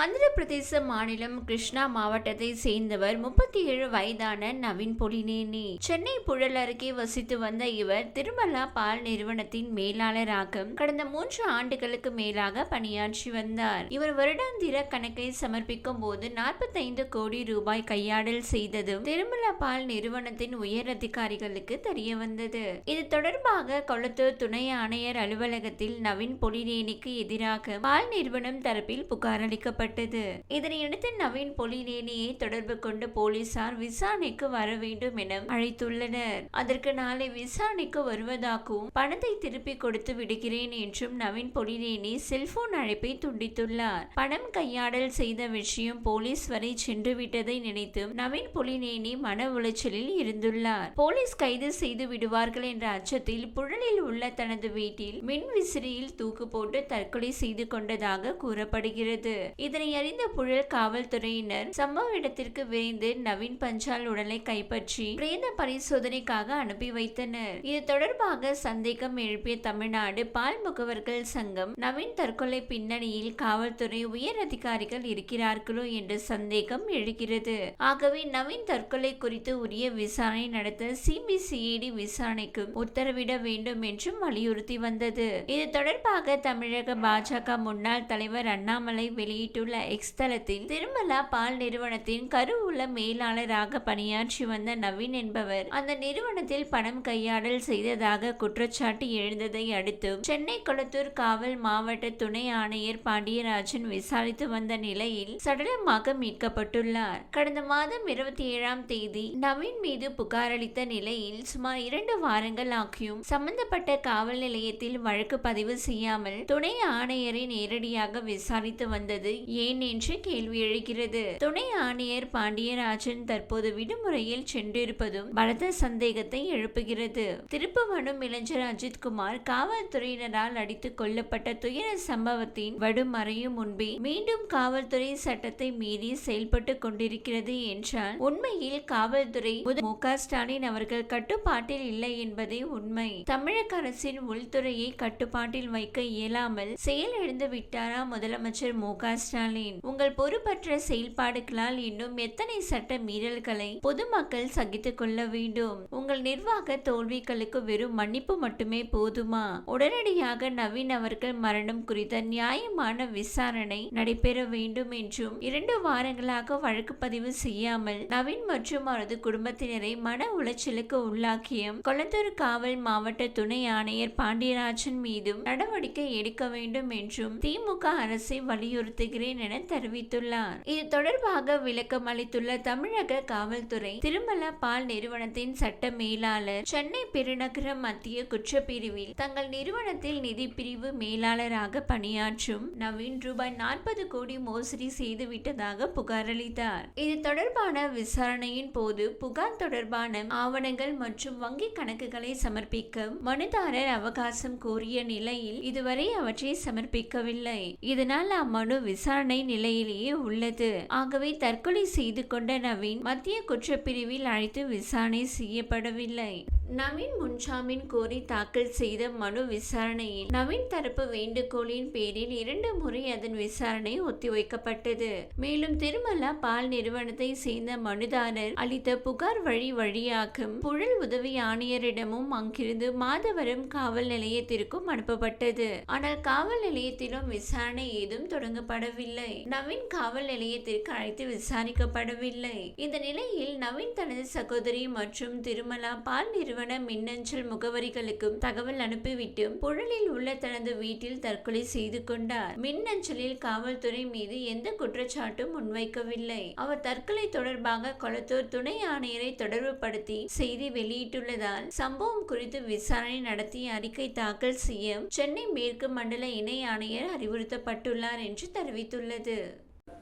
ஆந்திர பிரதேச மாநிலம் கிருஷ்ணா மாவட்டத்தை சேர்ந்தவர் முப்பத்தி ஏழு வயதான நவீன் பொலினேனி. சென்னை புழல் அருகே வசித்து வந்த இவர் திருமலா பால் நிறுவனத்தின் மேலாளராக கடந்த மூன்று ஆண்டுகளுக்கு மேலாக பணியாற்றி வந்தார். இவர் வருடாந்திர கணக்கை சமர்ப்பிக்கும் போது நாற்பத்தைந்து கோடி ரூபாய் கையாடல் செய்ததும் திருமலா பால் நிறுவனத்தின் உயர் அதிகாரிகளுக்கு தெரிய வந்தது இது தொடர்பாக கொளத்தூர் துணை ஆணையர் அலுவலகத்தில் நவீன் பொலினேனிக்கு எதிராக பால் நிறுவனம் தரப்பில் புகார் அளிக்கப்பட்டது. அளிக்கப்பட்டது இதனையடுத்து நவீன் பொலினேனியை தொடர்பு கொண்டு போலீசார் விசாரணைக்கு வர வேண்டும் என அழைத்துள்ளனர். அதற்கு நாளை விசாரணைக்கு வருவதாகவும் பணத்தை திருப்பி கொடுத்து விடுகிறேன் என்றும் நவீன் பொலினேனி செல்போன் அழைப்பை துண்டித்துள்ளார். பணம் கையாடல் செய்த விஷயம் போலீஸ் வரை சென்று விட்டதை நினைத்து நவீன் பொலினேனி மன உளைச்சலில் இருந்துள்ளார். போலீஸ் கைது செய்து விடுவார்கள் என்ற அச்சத்தில் புழலில் உள்ள தனது வீட்டில் மின் விசிறியில் தூக்கு போட்டு தற்கொலை செய்து கொண்டதாக கூறப்படுகிறது. இதனை அறிந்த புழல் காவல்துறையினர் சம்பவ இடத்திற்கு விரைந்து நவீன் பஞ்சால் உடலை கைப்பற்றி பிரேத பரிசோதனைக்காக அனுப்பி வைத்தனர். இது தொடர்பாக சந்தேகம் எழுப்பிய தமிழ்நாடு பால் முகவர்கள் சங்கம் நவீன் தற்கொலை பின்னணியில் காவல்துறை உயர் அதிகாரிகள் இருக்கிறார்களோ என்ற சந்தேகம் எழுகிறது. ஆகவே நவீன் தற்கொலை குறித்து உரிய விசாரணை நடத்த சிபிசிஐடி விசாரணைக்கு உத்தரவிட வேண்டும் என்றும் வலியுறுத்தி வந்தது. இது தொடர்பாக தமிழக பாஜக முன்னாள் தலைவர் அண்ணாமலை வெளியிட்ட வெளியிட்டுள்ள எக்ஸ்தலத்தின் திருமலா பால் நிறுவனத்தின் கருவூல மேலாளராக பணியாற்றி வந்த நவீன் என்பவர் அந்த நிறுவனத்தில் பணம் கையாடல் செய்ததாக குற்றச்சாட்டு எழுந்ததை அடுத்து சென்னை கொளத்தூர் காவல் மாவட்ட துணை ஆணையர் பாண்டியராஜன் விசாரித்து வந்த நிலையில் சடலமாக மீட்கப்பட்டுள்ளார். கடந்த மாதம் இருபத்தி ஏழாம் தேதி நவீன் மீது புகாரளித்த நிலையில் சுமார் இரண்டு வாரங்கள் ஆகியும் சம்பந்தப்பட்ட காவல் நிலையத்தில் வழக்கு பதிவு செய்யாமல் துணை ஆணையரை நேரடியாக விசாரித்து வந்தது ஏன் என்று கேள்வி எழுகிறது. துணை ஆணையர் பாண்டியராஜன் தற்போது விடுமுறையில் சென்றிருப்பதும் பலத்த சந்தேகத்தை எழுப்புகிறது. திருப்புவனம் இளைஞர் அஜித்குமார் காவல்துறையினரால் அடித்துக் கொல்லப்பட்ட துயர சம்பவத்தின் வடுமறையும் முன்பே மீண்டும் காவல்துறை சட்டத்தை மீறி செயல்பட்டு கொண்டிருக்கிறது என்றால் உண்மையில் காவல்துறை மு க ஸ்டாலின் அவர்கள் கட்டுப்பாட்டில் இல்லை என்பதே உண்மை. தமிழக அரசின் உள்துறையை கட்டுப்பாட்டில் வைக்க இயலாமல் செயலிழந்து விட்டாரா முதலமைச்சர் மு க ஸ்டாலின் உங்கள் பொறுப்பற்ற செயல்பாடுகளால் இன்னும் எத்தனை சட்ட மீறல்களை பொதுமக்கள் சகித்துக் கொள்ள வேண்டும்? உங்கள் நிர்வாக தோல்விகளுக்கு வெறும் மன்னிப்பு மட்டுமே போதுமா? உடனடியாக நவீன் அவர்கள் மரணம் குறித்த நியாயமான விசாரணை நடைபெற வேண்டும் என்றும் இரண்டு வாரங்களாக வழக்கு பதிவு செய்யாமல் நவீன் மற்றும் அவரது குடும்பத்தினரை மன உளைச்சலுக்கு உள்ளாக்கிய கொளத்தூர் காவல் மாவட்ட துணை ஆணையர் பாண்டியராஜன் மீதும் நடவடிக்கை எடுக்க வேண்டும் என்றும் திமுக அரசை வலியுறுத்துகிறது. வருகிறேன் என தெரிவித்துள்ளார். இது தொடர்பாக விளக்கம் அளித்துள்ள தமிழக காவல்துறை திருமலா பால் நிறுவனத்தின் சட்ட மேலாளர் சென்னை பெருநகர மத்திய குற்றப்பிரிவில் தங்கள் நிறுவனத்தில் நிதி பிரிவு மேலாளராக பணியாற்றும் நவீன் ரூபாய் நாற்பது கோடி மோசடி செய்துவிட்டதாக புகார் அளித்தார். இது தொடர்பான விசாரணையின் போது புகார் தொடர்பான ஆவணங்கள் மற்றும் வங்கி கணக்குகளை சமர்ப்பிக்க மனுதாரர் அவகாசம் கோரிய நிலையில் இதுவரை அவற்றை சமர்ப்பிக்கவில்லை. இதனால் அம்மனு விசாரணை விசாரணை நிலையிலேயே உள்ளது. ஆகவே தற்கொலை செய்து கொண்ட நவீன் மத்திய குற்றப்பிரிவில் அழைத்து விசாரணை செய்யப்படவில்லை. நவீன் முன்ஜாமீன் கோரி தாக்கல் செய்த மனு விசாரணையில் நவீன் தரப்பு வேண்டுகோளின் பேரில் இரண்டு முறை அதன் விசாரணை ஒத்திவைக்கப்பட்டது. மேலும் திருமலா பால் நிறுவனத்தை சேர்ந்த மனுதாரர் அளித்த புகார் வழி வழியாகும். புழல் உதவி ஆணையரிடமும் அங்கிருந்து மாதவரம் காவல் நிலையத்திற்கும் அனுப்பப்பட்டது. ஆனால் காவல் நிலையத்திலும் விசாரணை ஏதும் தொடங்கப்படவில்லை. நவீன் காவல் நிலையத்திற்கு அழைத்து விசாரிக்கப்படவில்லை. இந்த நிலையில் நவீன் தனது சகோதரி மற்றும் திருமலா பால் நிறுவன நிறுவன மின்னஞ்சல் முகவரிகளுக்கும் தகவல் அனுப்பிவிட்டு புழலில் உள்ள தனது வீட்டில் தற்கொலை செய்து கொண்டார். மின்னஞ்சலில் காவல்துறை மீது எந்த குற்றச்சாட்டும் முன்வைக்கவில்லை. அவர் தற்கொலை தொடர்பாக கொளத்தூர் துணை ஆணையரை தொடர்புபடுத்தி செய்தி வெளியிட்டுள்ளதால் சம்பவம் குறித்து விசாரணை நடத்தி அறிக்கை தாக்கல் செய்ய சென்னை மேற்கு மண்டல இணை ஆணையர் அறிவுறுத்தப்பட்டுள்ளார் என்று தெரிவித்துள்ளது.